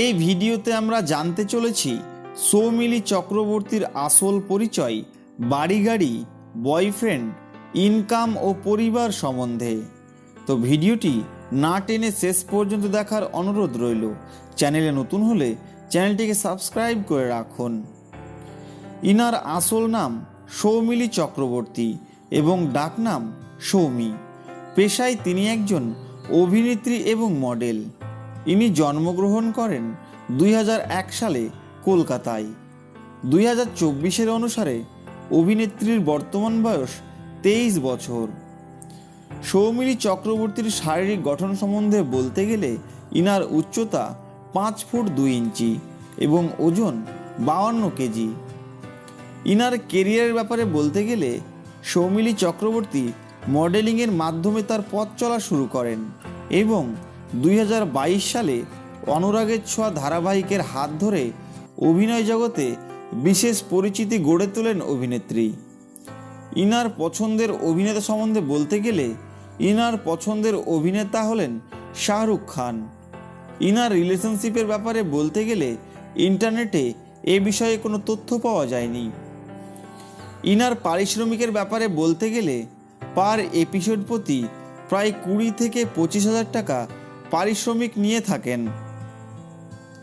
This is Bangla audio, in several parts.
এই ভিডিওতে আমরা জানতে চলেছি সৌমিলি চক্রবর্তীর আসল পরিচয় বাড়ি গাড়ি বয়ফ্রেন্ড, ইনকাম ও পরিবার সম্বন্ধে। তো ভিডিওটি না টেনে শেষ পর্যন্ত দেখার অনুরোধ রইল। চ্যানেলে নতুন হলে চ্যানেলটিকে সাবস্ক্রাইব করে রাখুন। ইনার আসল নাম সৌমিলি চক্রবর্তী এবং ডাকনাম সৌমি। পেশায় তিনি একজন অভিনেত্রী এবং মডেল। ইনি জন্মগ্রহণ করেন দুই হাজার এক সালে কলকাতায়। দুই হাজার চব্বিশের অনুসারে অভিনেত্রীর বর্তমান বয়স তেইশ বছর। সৌমিলি চক্রবর্তীর শারীরিক গঠন সম্বন্ধে বলতে গেলে ইনার উচ্চতা পাঁচ ফুট দুই ইঞ্চি এবং ওজন বাউান্ন কেজি। ইনার কেরিয়ারের ব্যাপারে বলতে গেলে সৌমিলি চক্রবর্তী মডেলিংয়ের মাধ্যমে তার পথ চলা শুরু করেন এবং দুই হাজার বাইশ সালে অনুরাগের ছোঁয়া ধারাবাহিকের হাত ধরে অভিনয় জগতে বিশেষ পরিচিতি গড়ে তোলেন অভিনেত্রী। ইনার পছন্দের অভিনেতা সম্বন্ধে বলতে গেলে ইনার পছন্দের অভিনেতা হলেন শাহরুখ খান। ইনার রিলেশনশিপের ব্যাপারে বলতে গেলে ইন্টারনেটে এ বিষয়ে কোনো তথ্য পাওয়া যায়নি। ইনার পারিশ্রমিকের ব্যাপারে বলতে গেলে পার এপিসোড প্রতি প্রায় কুড়ি থেকে পঁচিশ হাজার টাকা পারিশ্রমিক নিয়ে থাকেন।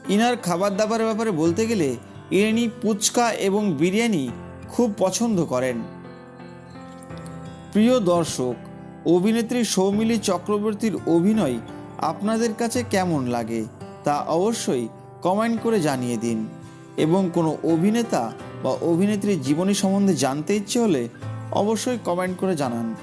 ইনার খাবার দাবারের ব্যাপারে বলতে গেলে ইনি পুচকা এবং বিরিয়ানি খুব পছন্দ করেন। প্রিয় দর্শক, অভিনেত্রী সৌমিলি চক্রবর্তীর অভিনয় আপনাদের কাছে কেমন লাগে তা অবশ্যই কমেন্ট করে জানিয়ে দিন। এবং কোনো অভিনেতা বা অভিনেত্রীর জীবনী সম্বন্ধে জানতে ইচ্ছে হলে অবশ্যই কমেন্ট করে জানান।